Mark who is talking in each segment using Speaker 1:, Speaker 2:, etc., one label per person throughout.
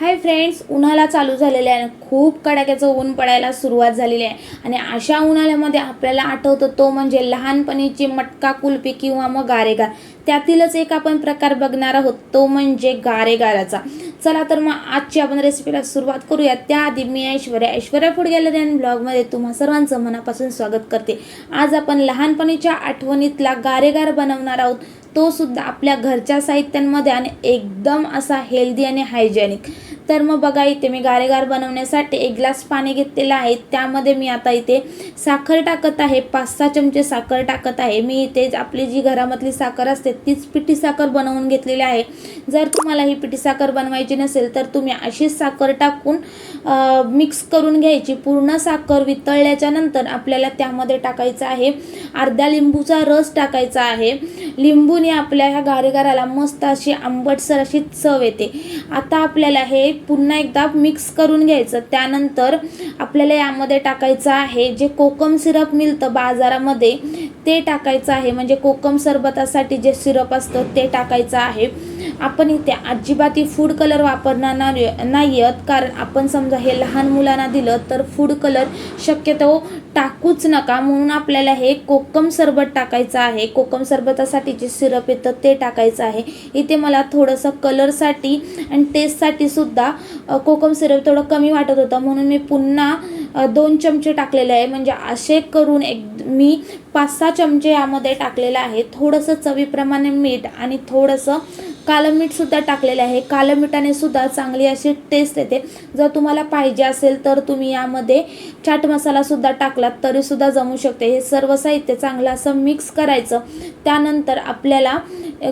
Speaker 1: Hi friends उन्हाळा चालू झालेला आहे. खूप कडाक्याचं ऊन पडायला सुरुवात झालेली आहे. आणि अशा उन्हाळ्यामध्ये आपल्याला आठवतं तो म्हणजे लहानपणीची मटका कुल्फी किंवा मग गारेगार. त्यातीलच एक आपण प्रकार बघणार आहोत. तो म्हणजे गारेगाराचा. चला तर मग आजची आपण रेसिपीला सुरुवात करूया. त्याआधी मी ऐश्वर्या ऐश्वर्या फूड गॅलरी ब्लॉगमध्ये तुम्हा सर्वांचं मनापासून स्वागत करते. आज आपण लहानपणीच्या आठवणीतला गारेगार बनवणार आहोत. तो सुद्धा आपल्या घरच्या साहित्यांमध्ये आणि एकदम असा हेल्दी आणि हायजेनिक तर मग बघा इथे मी गारेगार बनवण्यासाठी एक ग्लास पाणी घेतलेलं आहे. त्यामध्ये मी आता इथे साखर टाकत आहे. पाच सहा चमचे साखर टाकत आहे. मी इथे आपली जी घरामधली साखर असते तीच पिठी साखर बनवून घेतलेली आहे. जर तुम्हाला ही पिठी साखर बनवायची नसेल तर तुम्ही अशीच साखर टाकून मिक्स करून घ्यायची. पूर्ण साखर वितळल्याच्या नंतर आपल्याला त्यामध्ये टाकायचं आहे. अर्ध्या लिंबूचा रस टाकायचा आहे. लिंबूने आपल्या ह्या गारेगाराला मस्त अशी आंबटसर अशी चव येते. आता आपल्याला हे पुन्हा एकदा मिक्स करून घ्यायचं. त्यानंतर आपल्याला यामध्ये टाकायचं आहे जे कोकम सिरप मिळतं बाजारामध्ये ते टाकायचं आहे. म्हणजे कोकम सरबतासाठी जे सिरप असतं ते टाकायचं आहे. आपण इथे अजिबात फूड कलर वापरणार नाही नाही आहेत कारण आपण समजा हे लहान मुलांना दिलं तर फूड कलर शक्यतो टाकूच नका. म्हणून आपल्याला हे कोकम सरबत टाकायचं आहे. कोकम सरबतासाठी जे सिरप येतं ते टाकायचं आहे. इथे मला थोडंसं कलरसाठी आणि टेस्टसाठी सुद्धा अ, कोकम सिरप थोडं कमी वाटत होतं. म्हणून मी पुन्हा दोन चमचे टाकलेले आहे. म्हणजे असे करून एक मी पाच सहा चमचे यामध्ये टाकलेलं आहे. थोडंसं चवीप्रमाणे मीठ आणि थोडंसं कालं मीठसुद्धा टाकलेलं आहे. कालं मिठाने सुद्धा चांगली अशी टेस्ट येते. जर तुम्हाला पाहिजे असेल तर तुम्ही यामध्ये चाट मसालासुद्धा टाकलात तरीसुद्धा जमू शकते. हे सर्व साहित्य चांगलं असं मिक्स करायचं. त्यानंतर आपल्याला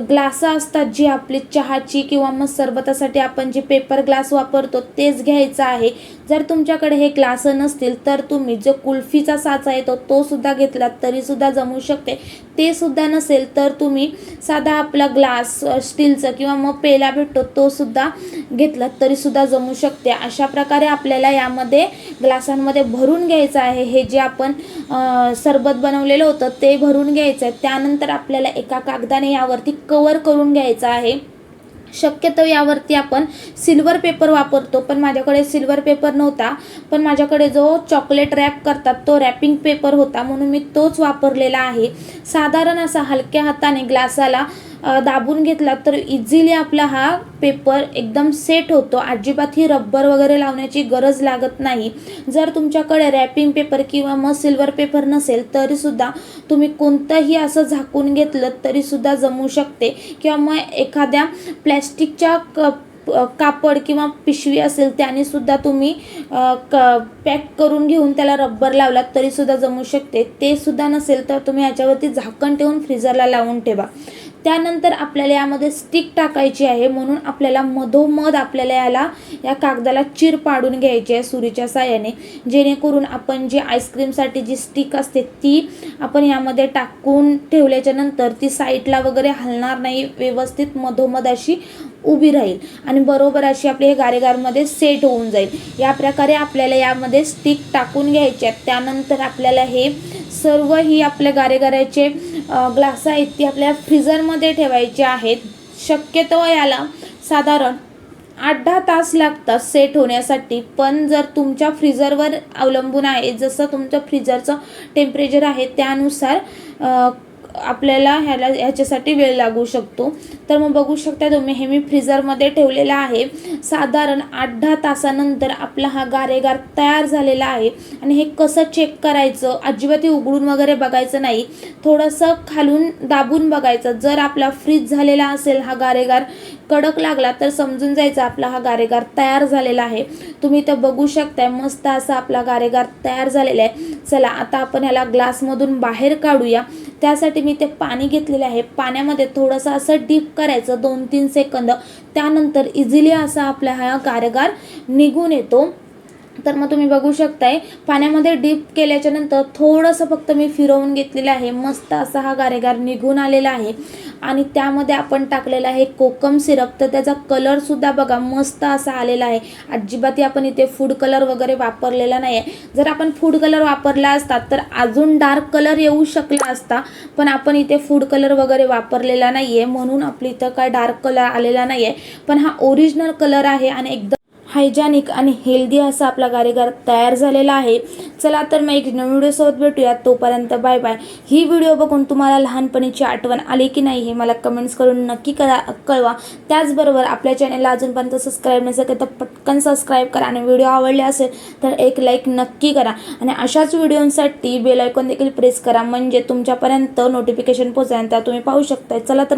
Speaker 1: ग्लासं असतात जी आपली चहाची किंवा मग सरबतासाठी आपण जे पेपर ग्लास वापरतो तेच घ्यायचं आहे. जर तुमच्याकडे हे ग्लास नसतील तर तुम्ही जो कुल्फीचा साचा येतो तो सुद्धा घेतलात तरीसुद्धा जमू शकते. ते सुद्धा नसेल तर तुम्ही साधा आपला ग्लास स्टीलचं किंवा मग पेला भेटतो तो सुद्धा घेतलात तरीसुद्धा जमू शकते. अशा प्रकारे आपल्याला यामध्ये ग्लासांमध्ये भरून घ्यायचं आहे. हे जे आपण सरबत बनवलेलं होतं ते भरून घ्यायचं आहे. त्यानंतर आपल्याला एका कागदाने यावरती कवर करून घ्यायचं आहे. शक्यतो यावरती आपण सिल्वर पेपर वापरतो. पण माझ्याकडे सिल्वर पेपर नव्हता. पण माझ्याकडे जो चॉकलेट रॅप करतात तो रॅपिंग पेपर होता. म्हणून मी तोच वापरलेला आहे. साधारण असा हलक्या हाताने ग्लासाला दाबून घेतला तर इझिली आपला हा पेपर एकदम सेट होतो. अजिबात ही रब्बर वगैरे लावण्याची गरज लागत नाही. जर तुमच्याकडे रॅपिंग पेपर किंवा मग सिल्वर पेपर नसेल तरीसुद्धा तुम्ही कोणतंही असं झाकून घेतलं तरीसुद्धा जमू शकते. किंवा मग एखाद्या प्लॅस्टिकच्या क कापड किंवा पिशवी असेल त्यानेसुद्धा तुम्ही क पॅक करून घेऊन त्याला रब्बर लावलात तरीसुद्धा जमू शकते. ते सुद्धा नसेल तर तुम्ही याच्यावरती झाकण ठेवून फ्रीजरला लावून ठेवा. त्यानंतर आपल्याला यामध्ये स्टिक टाकायची आहे म्हणून आपल्याला मधोमध आपल्याला याला या कागदाला चिर पाडून घ्यायची आहे सुरीच्या साह्याने. जेणेकरून आपण जी आईस्क्रीमसाठी जी स्टिक असते ती आपण यामध्ये टाकून ठेवल्याच्या नंतर ती साईडला वगैरे हलणार नाही व्यवस्थित मधोमध अशी उभी राहील. आणि बरोबर अशी आपली हे गारेगारमध्ये सेट होऊन जाईल. या प्रकारे आपल्याला यामध्ये स्टिक टाकून घ्यायची आहेत त्यानंतर आपल्याला हे सर्व ही आपल्या गारेगाऱ्याचे ग्लास आहेत ती आपल्या फ्रीजरमध्ये ठेवायचे आहेत. शक्यतो याला साधारण आठ दहा तास लागतात सेट होण्यासाठी. पण जर तुमच्या फ्रीजरवर अवलंबून आहे जसं तुमचं फ्रीजरचं टेम्परेचर आहे त्यानुसार आपल्याला ह्याला ह्याच्यासाठी वेळ लागू शकतो. तर मग बघू शकता तुम्ही हे मी फ्रीझरमध्ये ठेवलेलं आहे. साधारण आठ दहा तासानंतर आपला हा गारेगार तयार झालेला आहे. आणि हे कसं चेक करायचं? अजिबात उघडून वगैरे बघायचं नाही. थोडंसं खालून दाबून बघायचं. जर आपला फ्रीज झालेला असेल हा गारेगार कडक लागला तर समजून जायचं आपला हा गारेगार तयार झालेला आहे. तुम्ही तर बघू शकताय मस्त असा आपला गारेगार तयार झालेला आहे. चला आता आपण ह्याला ग्लासमधून बाहेर काढूया. त्यासाठी मी ते पाणी घेतलेले आहे. पाण्यामध्ये थोडंसं असं डीप करायचं दोन तीन सेकंद. त्यानंतर इझिली असा आपला हा गारगार निघून येतो. तर मग तुम्ही बघू शकताय पाण्यामध्ये डीप केल्याच्यानंतर थोडंसं फक्त मी फिरवून घेतलेलं आहे. मस्त असा हा गारेगार निघून आलेला आहे. आणि त्यामध्ये आपण टाकलेला आहे कोकम सिरप. तर त्याचा कलरसुद्धा बघा मस्त असा आलेला आहे. अजिबात आपण इथे फूड कलर वगैरे वापरलेला नाही आहे जर आपण फूड कलर वापरला असता तर अजून डार्क कलर येऊ शकला असता पण आपण इथे फूड कलर वगैरे वापरलेला नाही आहे म्हणून आपली इथं काय डार्क कलर आलेला नाही आहे पण हा ओरिजिनल कलर आहे आणि एकदम हायजॅनिक आणि हेल्दी असा आपला गारेगार तयार झालेला आहे. चला तर मग एक नवीन व्हिडिओसोबत भेटूयात. तोपर्यंत बाय बाय ही व्हिडिओ बघून तुम्हाला लहानपणीची आठवण आली की नाही हे मला कमेंट्स करून नक्की करा कळवा. त्याचबरोबर आपल्या चॅनलला अजूनपर्यंत सबस्क्राईब नसेल तर पटकन सबस्क्राईब करा आणि व्हिडिओ आवडले असेल तर एक लाईक नक्की करा. आणि अशाच व्हिडिओसाठी बेल आयकॉन देखील प्रेस करा. म्हणजे तुमच्यापर्यंत नोटिफिकेशन पोहोचेल तुम्ही पाहू शकता चला तर